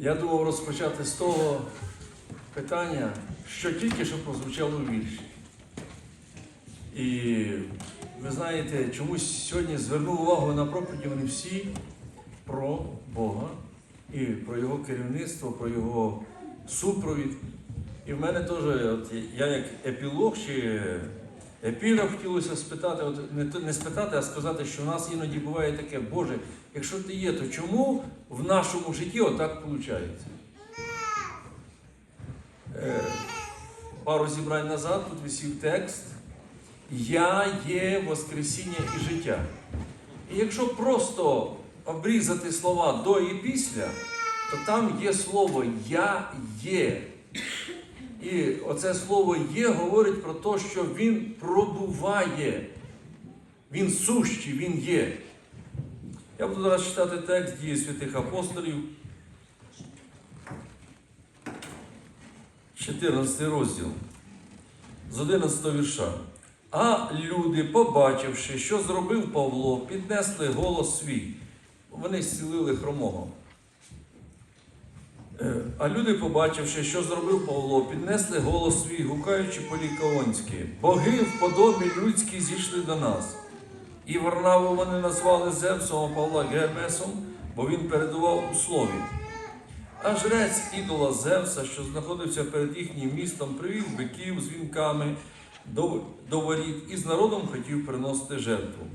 Я думав розпочати з того питання, що тільки що прозвучало у вірші. І ви знаєте, чомусь сьогодні звернув увагу на проповіді вони всі про Бога і про Його керівництво, про Його супровід. І в мене теж, от я як епілог чи епіграф хотілося спитати, от не, не спитати, а сказати, що в нас іноді буває таке, Боже, якщо ти є, то чому в нашому житті отак виходить? Е, пару зібрань назад тут висів текст Я є Воскресіння і життя. І якщо просто обрізати слова до і після, то там є слово Я є. І оце слово є говорить про те, що він пробуває. Він сущий, він є. Я буду зараз читати текст дії святих апостолів. 14 розділ з 11 вірша. А люди, побачивши, що зробив Павло, піднесли голос свій. Вони зцілили хромого. Е, А люди, побачивши, що зробив Павло, піднесли голос свій, гукаючи по-лікаонськи. Боги в подобі людській зійшли до нас. І Варнаву вони назвали Зевсом, а Павла Гермесом, бо він передував у слові. А жрець ідола Зевса, що знаходився перед їхнім містом, привів биків з вінками до, до воріт і з народом хотів приносити жертву.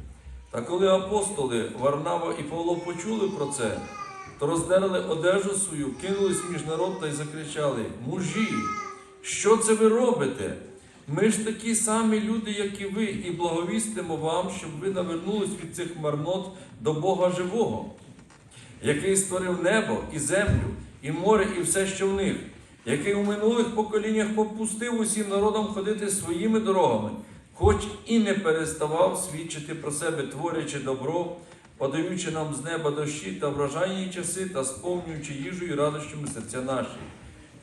Та коли апостоли Варнава і Павло почули про це, то роздерли одежу свою, кинулись між народ та й закричали: Мужі, що це ви робите? Ми ж такі самі люди, як і ви, і благовістимо вам, щоб ви навернулись від цих марнот до Бога живого який створив небо і землю, і море, і все, що в них, який у минулих поколіннях попустив усім народам ходити своїми дорогами, хоч і не переставав свідчити про себе, творячи добро, подаючи нам з неба дощі та вражайні часи та сповнюючи їжу і радощами серця наші.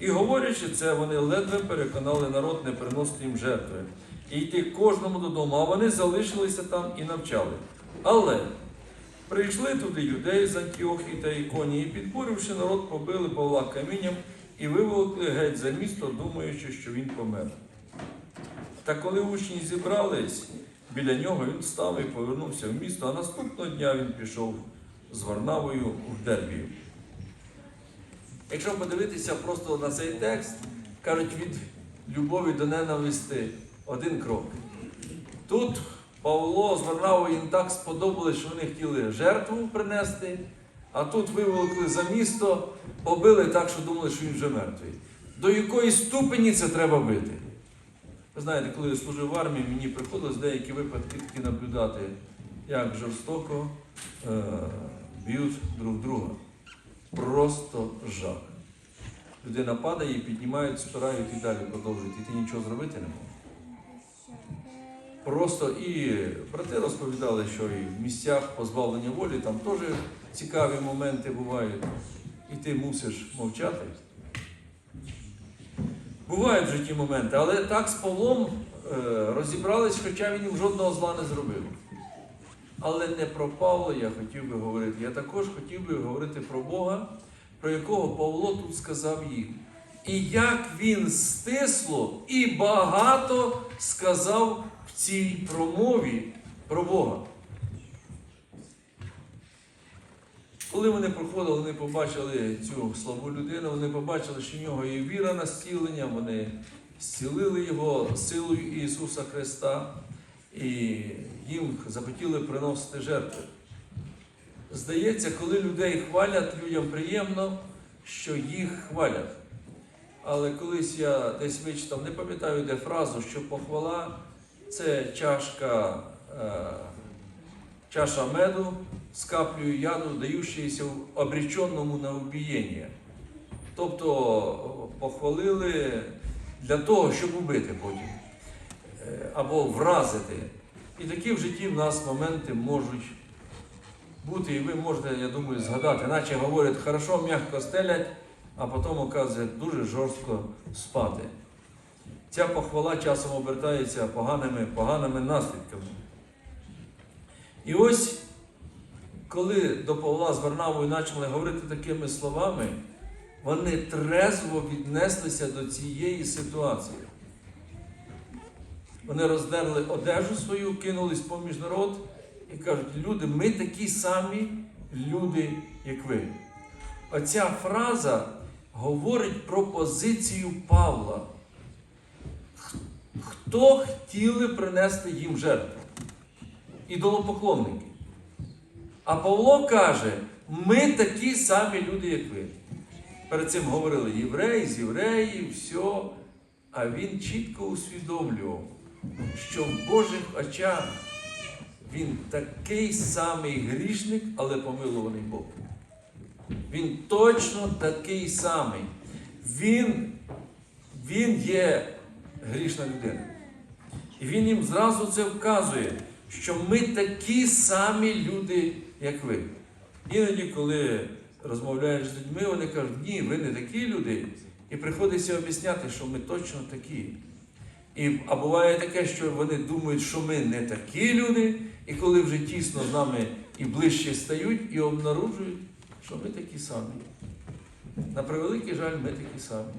І говорячи це, вони ледве переконали народ не приносити їм жертви і йти кожному додому, а вони залишилися там і навчали. Але Прийшли туди юдеї з Антіохії та Іконії, і підбуривши народ, побили Павла камінням і виволокли геть за місто, думаючи, що він помер. Та коли учні зібрались біля нього, він встав і повернувся в місто, а наступного дня він пішов з Варнавою в Дербію. Якщо подивитися просто на цей текст, кажуть, від любові до ненависти один крок. Тут Павло з Варнавою їм так сподобалось, що вони хотіли жертву принести, а тут виволокли за місто, побили так, що думали, що він вже мертвий. До якої ступені це треба бити? Ви знаєте, коли я служив в армії, мені приходилось деякі випадки такі наблюдати, як жорстоко е- б'ють друг друга. Просто жах. Людина падає, піднімають, спирають і далі продовжують. І ти нічого зробити не можеш. Просто і брати розповідали, що і в місцях позбавлення волі там теж цікаві моменти бувають, і ти мусиш мовчати. Бувають в житті моменти, але так з Павлом е, розібрались, хоча він їм жодного зла не зробив. Але не про Павла я хотів би говорити. Я також хотів би говорити про Бога, про якого Павло тут сказав їм. І як він стисло і багато сказав в цій промові про Бога. Коли вони проходили, вони побачили цю славу людину, вони побачили, що в нього є віра на зцілення, вони зцілили його силою Ісуса Христа і їм захотіли приносити жертви. Здається, коли людей хвалять, людям приємно, що їх хвалять. Але колись я десь вичитав, не пам'ятаю де фразу, що похвала це чашка, е, чаша меду з каплею яду, даючися обреченому на убієння. Тобто похвалили для того, щоб убити потім е, або вразити. І такі в житті в нас моменти можуть бути, і ви можете, я думаю, згадати, наче говорять, хорошо, м'яко стелять, а потім оказує дуже жорстко спати. Ця похвала часом обертається поганими, поганими наслідками. І ось, коли до Павла з Варнавою почали говорити такими словами, вони трезво віднеслися до цієї ситуації. Вони роздерли одежу свою, кинулись поміж народ і кажуть, люди, ми такі самі люди, як ви. Оця фраза говорить про позицію Павла. Хто хотіли принести їм жертву? Ідолопоклонники. А Павло каже, ми такі самі люди, як ви. Перед цим говорили євреї з євреїв, все. А він чітко усвідомлював, що в Божих очах він такий самий грішник, але помилуваний Бог. Він точно такий самий. Він, він є грішна людина. І він їм зразу це вказує, що ми такі самі люди, як ви. Іноді, коли розмовляєш з людьми, вони кажуть, ні, ви не такі люди. І приходиться об'ясняти, що ми точно такі. І, а буває таке, що вони думають, що ми не такі люди, і коли вже тісно з нами і ближче стають, і обнаружують, що ми такі самі. На превеликий жаль, ми такі самі.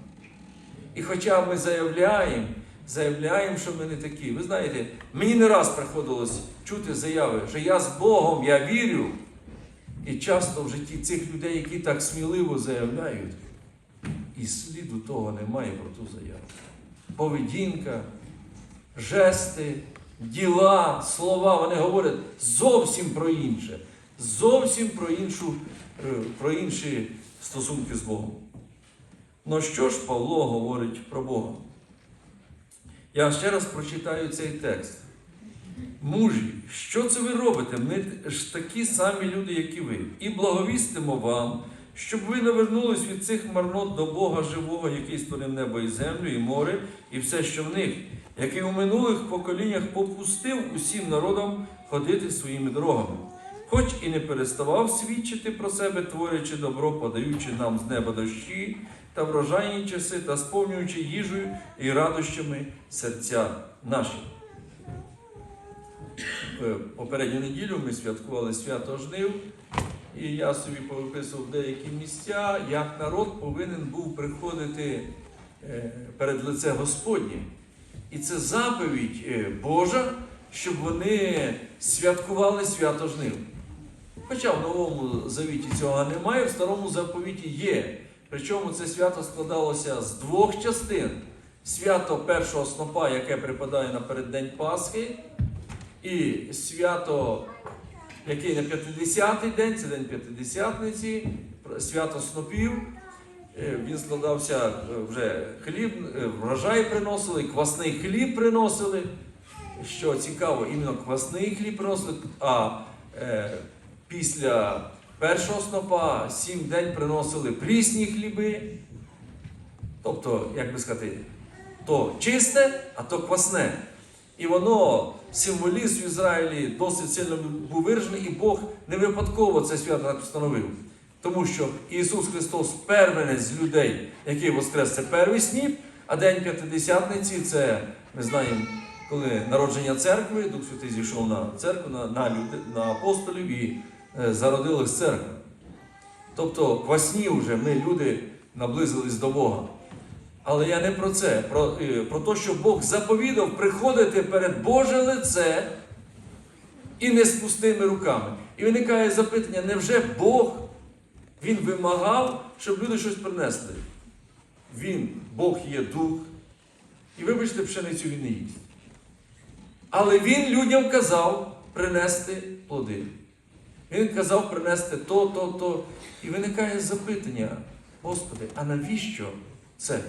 І хоча ми заявляємо, заявляємо, що ми не такі. Ви знаєте, мені не раз приходилось чути заяви, що я з Богом, я вірю. І часто в житті цих людей, які так сміливо заявляють, і сліду того немає про ту заяву. Поведінка, жести, діла, слова, вони говорять зовсім про інше, зовсім про, іншу, е, про інші стосунки з Богом. Ну що ж Павло говорить про Бога? Я ще раз прочитаю цей текст. Мужі, що це ви робите? Ми ж такі самі люди, як і ви, і благовістимо вам, щоб ви не вернулись від цих марнот до Бога живого, який створив небо і землю, і море, і все, що в них, який у минулих поколіннях попустив усім народам ходити своїми дорогами, хоч і не переставав свідчити про себе, творячи добро, подаючи нам з неба дощі та врожайні часи, та сповнюючи їжею і радощами серця наші. Е, Попередню неділю ми святкували свято жнив, і я собі повиписував деякі місця, як народ повинен був приходити е, перед лице Господнє. І це заповідь е, Божа, щоб вони святкували свято жнив. Хоча в новому завіті цього немає, в старому заповіті є. Причому це свято складалося з двох частин: свято першого снопа, яке припадає на переддень Пасхи, і свято, який на 50-й день, це день П'ятидесятниці, свято снопів. Е, Він складався е, вже хліб, е, врожай приносили, квасний хліб приносили. Що цікаво, іменно квасний хліб приносили, а е, після першого снопа сім день приносили прісні хліби. Тобто, як би сказати, то чисте, а то квасне. І воно, символізм в Ізраїлі досить сильно був виражений, і Бог не випадково це свято так встановив. Тому що Ісус Христос первенець людей, який воскрес, це перший сніп, а День П'ятидесятниці це, ми знаємо, коли народження церкви, Дух Святий зійшов на церкву, на, на, на апостолів і зародилась церква. Тобто квасні вже ми, люди, наблизились до Бога. Але я не про це, про, е, про те, що Бог заповідав приходити перед Боже лице і не з пустими руками. І виникає запитання, невже Бог Він вимагав, щоб люди щось принесли? Він, Бог є дух. І вибачте, пшеницю він не їсть. Але він людям казав принести плоди. Він казав принести то, то, то. І виникає запитання, Господи, а навіщо це?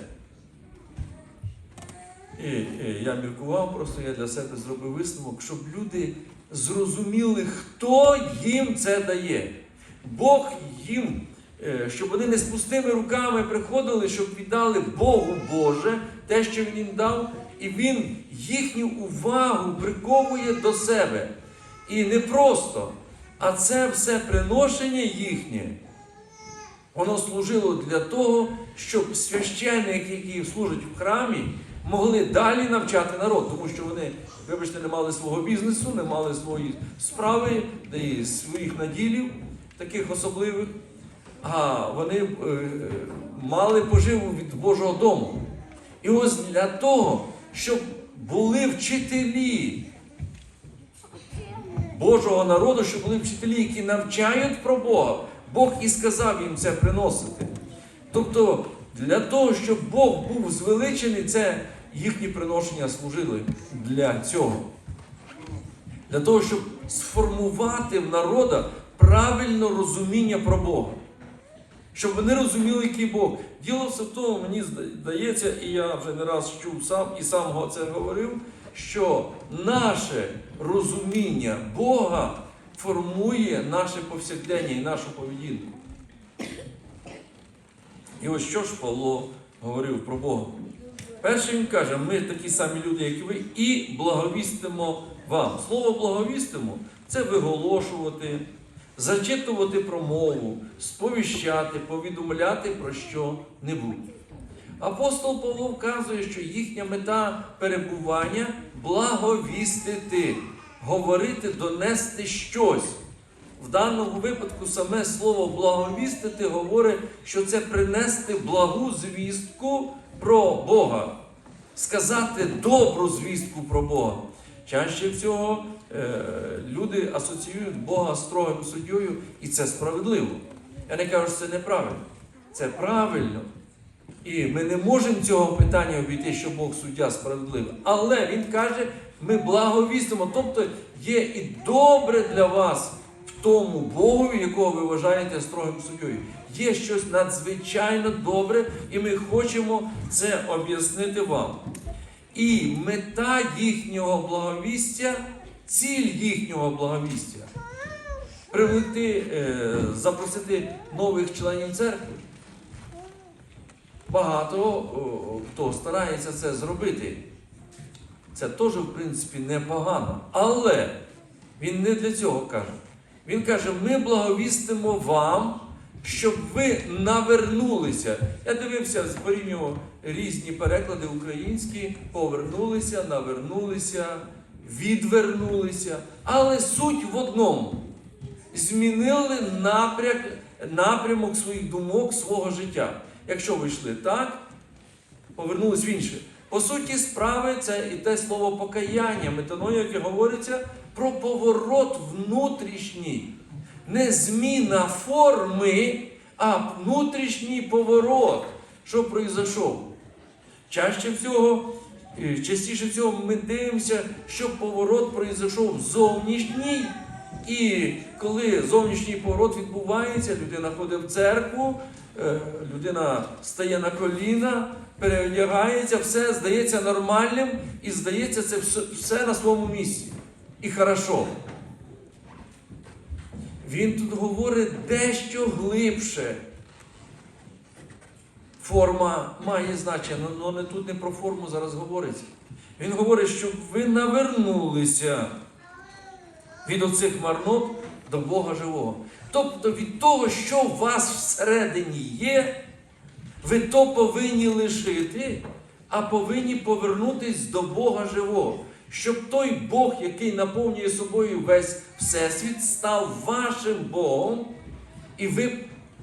І, і я міркував, просто я для себе зробив висновок, щоб люди зрозуміли, хто їм це дає. Бог їм, е, щоб вони не з пустими руками приходили, щоб віддали Богу Боже те, що Він їм дав, і Він їхню увагу приковує до себе. І не просто, а це все приношення їхнє. Воно служило для того, щоб священники, які служать в храмі, могли далі навчати народ, тому що вони, вибачте, не мали свого бізнесу, не мали своєї справи, де і своїх наділів, таких особливих. а вони е, мали поживу від Божого дому. І ось для того, щоб були вчителі Божого народу, щоб були вчителі, які навчають про Бога, Бог і сказав їм це приносити. Тобто, для того, щоб Бог був звеличений, це їхні приношення служили для цього. Для того, щоб сформувати в народа правильне розуміння про Бога. Щоб вони розуміли, який Бог. Діло все в тому, мені здається, і я вже не раз чув сам і сам це говорив, що наше розуміння Бога формує наше повсякдення і нашу поведінку. І ось що ж Павло говорив про Бога. Перше він каже, ми такі самі люди, як і ви, і благовістимо вам. Слово благовістимо це виголошувати, зачитувати промову, сповіщати, повідомляти про що-небудь. Апостол Павло вказує, що їхня мета перебування благовістити, говорити, донести щось. В даному випадку саме слово благовістити говорить, що це принести благу звістку про Бога, сказати добру звістку про Бога. Чаще всього е, люди асоціюють Бога строгим суддєю, і це справедливо. Я не кажу, що це неправильно. Це правильно. І ми не можемо цього питання обійти, що Бог суддя справедливий. Але Він каже, ми благовістимо. Тобто є і добре для вас в тому Богові, якого ви вважаєте строгим суддєю. Є щось надзвичайно добре, і ми хочемо це об'яснити вам. І мета їхнього благовістя, ціль їхнього благовістя привлекти, е, запросити нових членів церкви. Багато хто старається це зробити. Це теж, в принципі, непогано. Але він не для цього каже. Він каже: ми благовістимо вам, щоб ви навернулися. Я дивився, порівнював різні переклади українські, повернулися, навернулися, відвернулися. Але суть в одному. Змінили напряк, напрямок своїх думок, свого життя. Якщо ви йшли так, повернулись в інше. По суті, справи це і те слово покаяння, метаною, яке говориться про поворот внутрішній. Не зміна форми, а внутрішній поворот, що пройшов. Чаще всього, е, частіше всього, ми дивимося, що поворот пройшов зовнішній. І коли зовнішній поворот відбувається, людина ходить в церкву, людина стає на коліна, переодягається, все здається нормальним і здається, це все, на своєму місці. І хорошо. Він тут говорить дещо глибше. Форма має значення, але тут не про форму зараз говориться. Він говорить, щоб ви навернулися від оцих марнот до Бога живого. Тобто від того, що у вас всередині є, ви то повинні лишити, а повинні повернутись до Бога живого. Щоб той Бог, який наповнює собою весь Всесвіт, став вашим Богом, і ви,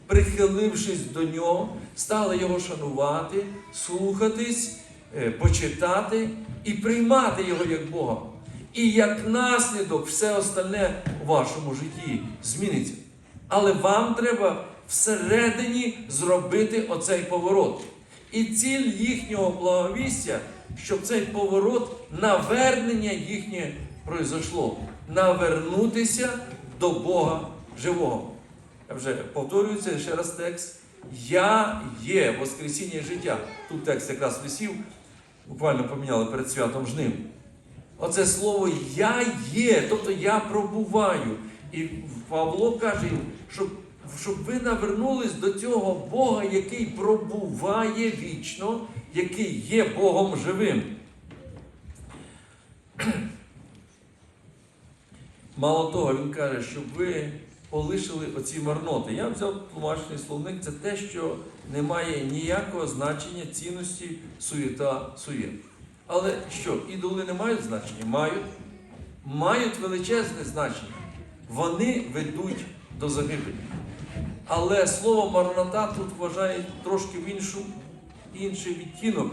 прихилившись до нього, стали його шанувати, слухатись, е, почитати і приймати його як Бога. І як наслідок все остальне у вашому житті зміниться. Але вам треба всередині зробити оцей поворот. І ціль їхнього благовістя, щоб цей поворот, навернення їхнє пройшло. Навернутися до Бога живого. Я вже повторюю це ще раз текст. Я є Воскресіння життя. Тут текст якраз висів, буквально поміняли перед святом жнив. Оце слово я є, тобто я пробуваю. І Павло каже, щоб, щоб ви навернулись до цього Бога, який пробуває вічно, який є Богом живим. Мало того, він каже, щоб ви полишили оці марноти. Я взяв тлумачний словник, це те, що не має ніякого значення цінності суєта суєт. Але що, ідоли не мають значення? Мають. Мають величезне значення. Вони ведуть до загибелі. Але слово марнота тут вважає трошки в іншу, інший відтінок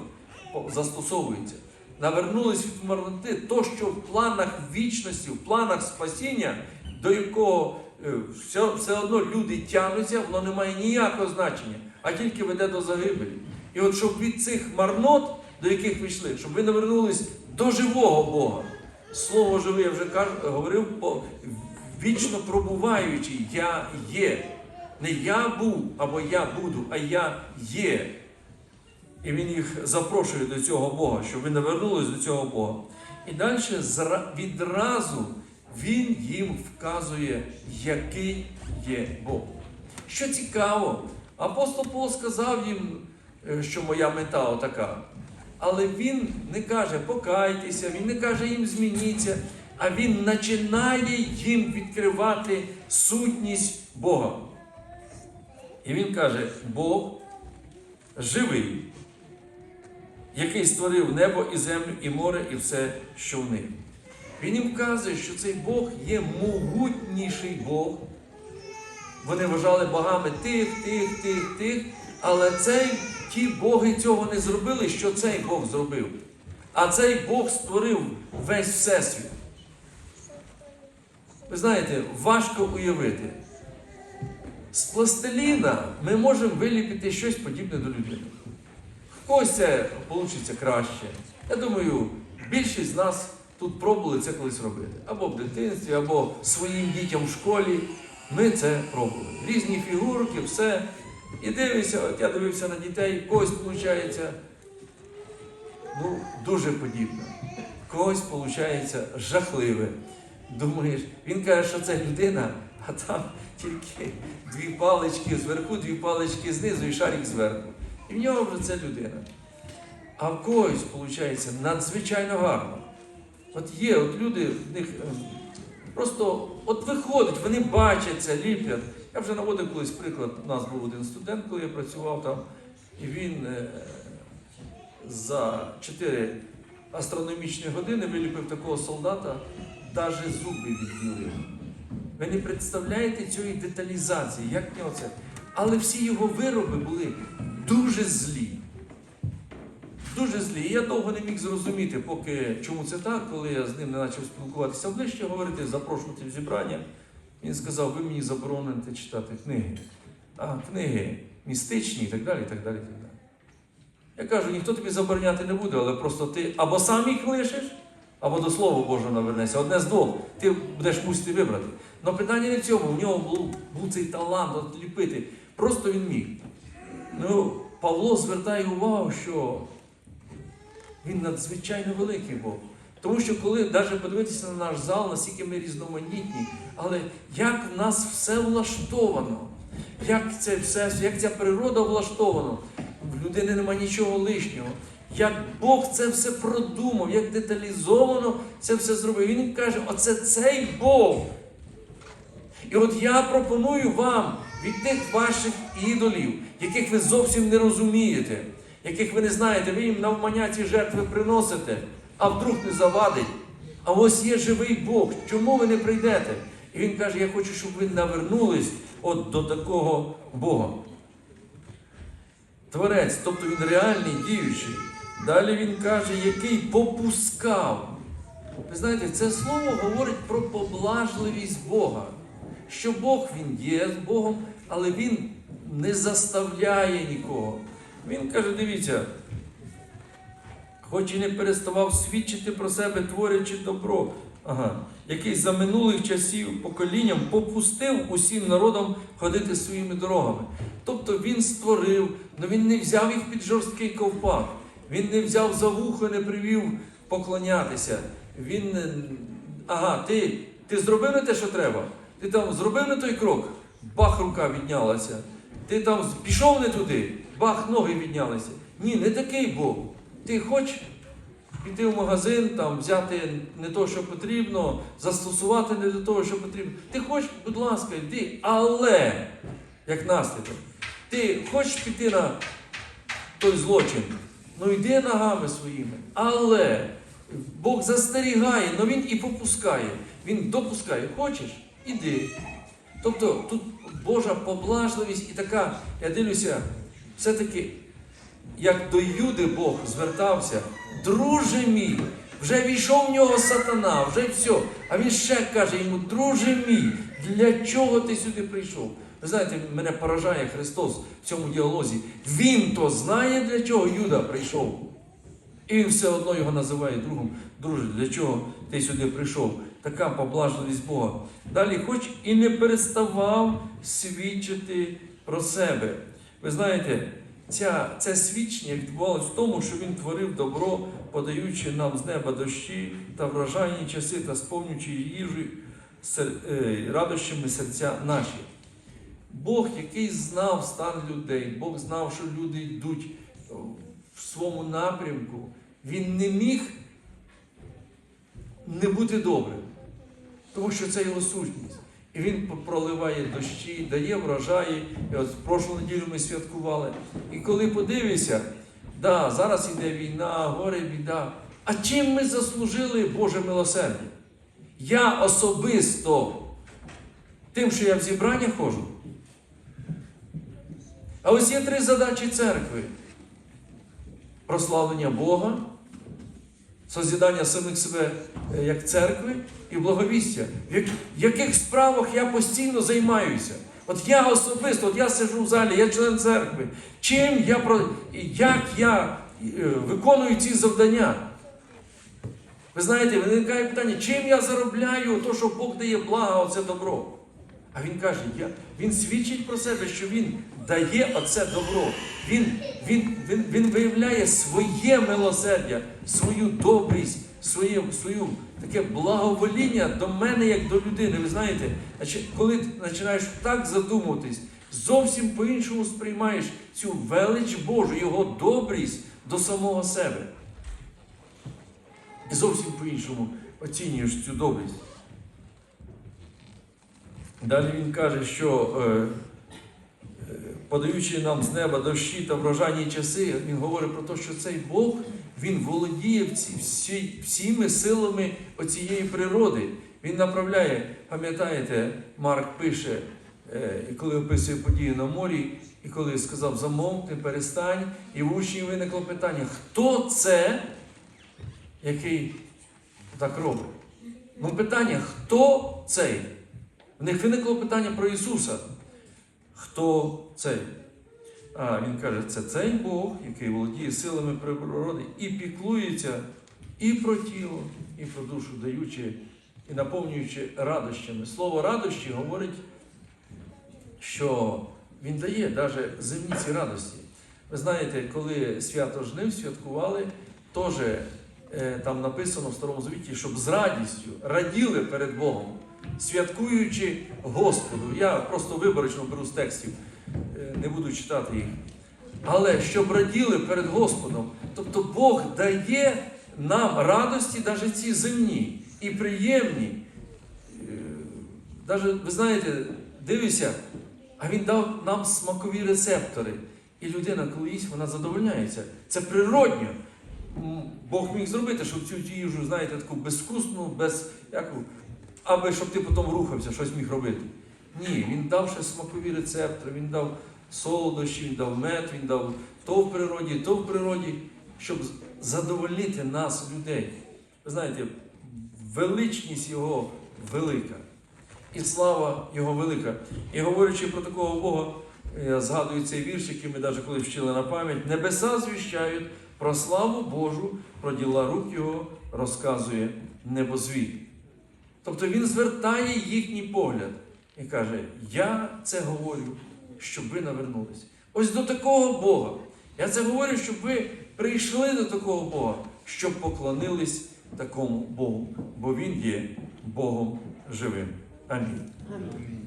застосовується. Навернулись від марноти, то, що в планах вічності, в планах спасіння, до якого е, все, все одно люди тягнуться, воно не має ніякого значення, а тільки веде до загибелі. І от щоб від цих марнот, до яких ви йшли, щоб ви навернулись до живого Бога. Слово живе, я вже кажу, говорив, вічно пробуваючий я є. Не я був або я буду, а я є. І він їх запрошує до цього Бога, щоб ви навернулись до цього Бога. І далі відразу він їм вказує, який є Бог. Що цікаво, апостол Павло сказав їм, е, що моя мета отака. Але він не каже покайтеся, він не каже їм змініться, а він починає їм відкривати сутність Бога. І він каже: Бог живий, який створив небо і землю, і море, і все, що в них. Він їм вказує, що цей Бог є могутніший Бог. Вони вважали богами тих, тих, тих, тих, але цей, ті боги цього не зробили, що цей Бог зробив. А цей Бог створив весь всесвіт. Ви знаєте, важко уявити. З пластиліна ми можемо виліпити щось подібне до людини. В когось це вийде краще. Я думаю, більшість з нас тут пробували це колись робити. Або в дитинстві, або своїм дітям в школі. Ми це пробували. Різні фігурки, все. І дивишся, от я дивився на дітей, когось виходить ну, дуже подібне. Когось виходить жахливе. Думаєш, він каже, що це людина, а там тільки дві палички зверху, дві палички знизу і шарик зверху. І в нього вже це людина. А в когось, виходить, надзвичайно гарно. От є, от люди в них ем, просто от виходить, вони бачать це, ліплять. Я вже наводив колись приклад, у нас був один студент, коли я працював там, і він е, за 4 астрономічні години виліпив такого солдата, навіть зуби відділив. Ви не представляєте цієї деталізації, як нього це. Але всі його вироби були дуже злі. Дуже злі. І я довго не міг зрозуміти, поки чому це так, коли я з ним не почав спілкуватися ближче, говорити, запрошувати в зібрання. Він сказав, ви мені забороните читати книги. А книги містичні і так далі. і так далі, і так далі. Я кажу, ніхто тобі забороняти не буде, але просто ти або сам їх лишиш, або до Слова Божого навернешся. Одне з двох. Ти будеш мусити вибрати. Але питання не в цьому. У нього був, був цей талант от ліпити. Просто він міг. Ну, Павло звертає увагу, що він надзвичайно великий Бог. Тому що коли навіть подивитися на наш зал, наскільки ми різноманітні, але як в нас все влаштовано, як це все, як ця природа влаштована, в людини нема нічого лишнього. Як Бог це все продумав, як деталізовано це все зробив. Він каже, оце цей Бог. І от я пропоную вам від тих ваших ідолів, яких ви зовсім не розумієте, яких ви не знаєте, ви їм навмання ці жертви приносите, а вдруг не завадить. А ось є живий Бог. Чому ви не прийдете? І він каже: Я хочу, щоб ви навернулись от до такого Бога. Творець, тобто він реальний діючий. Далі він каже, який попускав. Ви знаєте, це слово говорить про поблажливість Бога. Що Бог він є з Богом, але Він не заставляє нікого. Він каже: дивіться, хоч і не переставав свідчити про себе, творячи добро, ага, який за минулих часів поколінням попустив усім народам ходити своїми дорогами. Тобто він створив, але він не взяв їх під жорсткий ковпак, він не взяв за вухо, не привів поклонятися. Він, не- ага, ти, ти зробив не те, що треба. Ти там зробив не той крок, бах, рука віднялася. Ти там пішов не туди, бах, ноги віднялися. Ні, не такий Бог. Ти хочеш піти в магазин, там, взяти не те, що потрібно, застосувати не до того, що потрібно. Ти хочеш, будь ласка, йди, але, як наслідок, ти хочеш піти на той злочин, ну йди ногами своїми. Але Бог застерігає, але Він і попускає. Він допускає. Хочеш? Іди. Тобто тут Божа поблажливість і така, я дивлюся, все-таки, як до Юди Бог звертався, друже мій, вже війшов в нього сатана, вже все. А він ще каже йому, друже мій, для чого ти сюди прийшов? Ви знаєте, мене поражає Христос в цьому діалозі. Він то знає, для чого Юда прийшов. І він все одно його називає другом. Друже, для чого ти сюди прийшов? Така поблажливість Бога. Далі, хоч і не переставав свідчити про себе. Ви знаєте, ця, це свідчення відбувалося в тому, що він творив добро, подаючи нам з неба дощі та вражайні часи та сповнюючи їжу е, радощами серця наші. Бог, який знав стан людей, Бог знав, що люди йдуть в своєму напрямку, він не міг не бути добрим, тому що це його сутність. І він проливає дощі, дає врожаї. І от в прошлу неділю ми святкували. І коли подивишся, да, зараз йде війна, горе, біда. А чим ми заслужили Боже милосердя? Я особисто тим, що я в зібрання ходжу. А ось є три задачі церкви: прославлення Бога, созідання самих себе е, як церкви і благовістя. В яких справах я постійно займаюся? От я особисто, от я сиджу в залі, я член церкви. Чим я як я е, виконую ці завдання? Ви знаєте, виникає питання, чим я заробляю то, що Бог дає благо, оце добро. А він каже, я, він свідчить про себе, що він дає оце добро. Він, він, він, він виявляє своє милосердя, свою добрість, своє, свою таке благовоління до мене як до людини. Ви знаєте, коли ти починаєш так задумуватись, зовсім по-іншому сприймаєш цю велич Божу, його добрість до самого себе. І зовсім по-іншому оцінюєш цю добрість. Далі він каже, що е, е, подаючи нам з неба дощі та врожайні часи, він говорить про те, що цей Бог він володіє всі, всі, всіми силами оцієї природи. Він направляє, пам'ятаєте, Марк пише, е, коли описує події на морі, і коли сказав замовкни, перестань, і в учнів виникло питання, хто це, який так робить? Ну, питання, хто цей? В них виникло питання про Ісуса. Хто цей? А він каже, це цей Бог, який володіє силами природи і піклується і про тіло, і про душу, даючи і наповнюючи радощами. Слово радощі говорить, що Він дає навіть земні ці радості. Ви знаєте, коли свято жнив святкували, теж е, там написано в Старому Завіті, щоб з радістю раділи перед Богом, святкуючи Господу. Я просто виборочно беру з текстів, е, не буду читати їх. Але щоб раділи перед Господом. Тобто Бог дає нам радості, навіть ці земні і приємні. Навіть, ви знаєте, дивися, а він дав нам смакові рецептори. І людина, коли їсть, вона задовольняється. Це природньо. Бог міг зробити, щоб цю їжу, знаєте, таку безвкусну, без яку, аби щоб ти потім рухався, щось міг робити. Ні, він дав ще смакові рецептори, він дав солодощі, він дав мед, він дав то в природі, то в природі, щоб задовольнити нас, людей. Ви знаєте, величність його велика. І слава Його велика. І говорячи про такого Бога, я згадую цей вірш, який ми навіть коли вчили на пам'ять, небеса звіщають про славу Божу, про діла рук Його розказує небозвід. Тобто він звертає їхній погляд і каже: Я це говорю, щоб ви навернулися. Ось до такого Бога. Я це говорю, щоб ви прийшли до такого Бога, щоб поклонились такому Богу, бо Він є Богом живим. Амінь. Амінь.